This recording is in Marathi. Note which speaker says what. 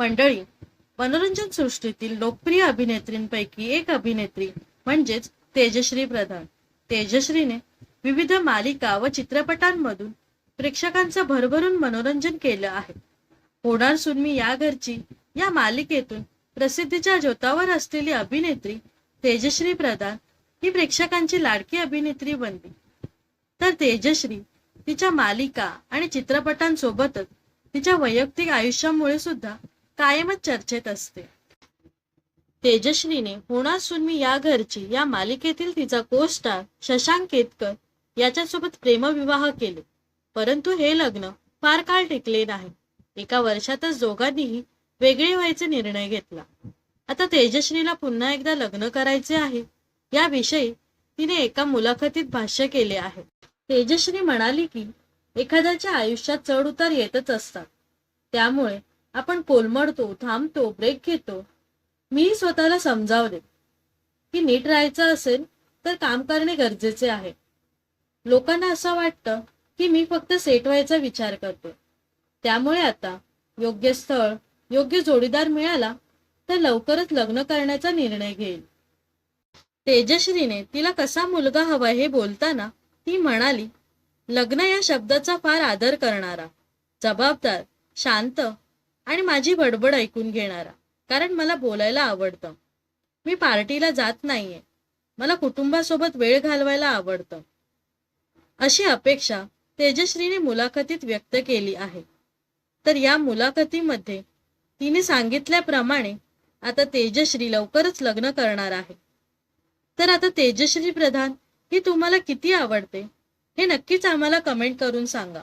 Speaker 1: मंडळी मनोरंजन सृष्टीतील लोकप्रिय अभिनेत्रींपैकी एक अभिनेत्री म्हणजेच तेजश्री प्रधान. तेजश्रीने विविध मालिका व चित्रपटांमधून प्रेक्षकांचं भरभरून मनोरंजन केलं आहे. होणार सुनमी या घरची या मालिकेतून प्रसिद्धीच्या ज्योतावर असलेली अभिनेत्री तेजश्री प्रधान ही प्रेक्षकांची लाडकी अभिनेत्री बनली. तर तेजश्री तिच्या मालिका आणि चित्रपटांसोबतच तिच्या वैयक्तिक आयुष्यामुळे सुद्धा कायमच चर्चेत असते. तेजश्रीने होणार सुनमी या घरची या मालिकेतील तिचा कोस्टार शशांक केतकर याच्यासोबत प्रेमविवाह केले. परंतु हे लग्न फार काळ टिकले नाही. एका वर्षातच दोघांनीही वेगळे व्हायचे निर्णय घेतला. आता तेजश्रीला पुन्हा एकदा लग्न करायचे आहे. याविषयी तिने एका मुलाखतीत भाष्य केले आहे. तेजश्री म्हणाली की एखाद्याच्या आयुष्यात चढ उतार येतच असतात. त्यामुळे आपण कोलमडतो थांबतो ब्रेक घेतो. मी स्वतःला समजावले. की नीट राहायचं असेल तर काम करणे गरजेचे आहे. लोकांना असं वाटतं की मी फक्त सेट व्हायचा विचार करतो त्यामुळे आता योग्य स्थळ योग्य जोडीदार मिळाला तर लवकरच लग्न करण्याचा निर्णय घेईल. तेजश्रीने तिला कसा मुलगा हवा हे बोलताना ती म्हणाली लग्न या शब्दाचा फार आदर करणारा. जबाबदार शांत आणि माझी बडबड ऐकून घेणारा. कारण मला बोलायला आवडतं. मी पार्टीला जात नाहीये. मला कुटुंबासोबत वेळ घालवायला आवडतं. अशी अपेक्षा तेजश्रीने मुलाखतीत व्यक्त केली आहे. तर या मुलाखतीमध्ये तिने सांगितल्याप्रमाणे आता तेजश्री लवकरच लग्न करणार आहे. तर आता तेजश्री प्रधान ही तुम्हाला किती आवडते? हे नक्कीच आम्हाला कमेंट करून सांगा.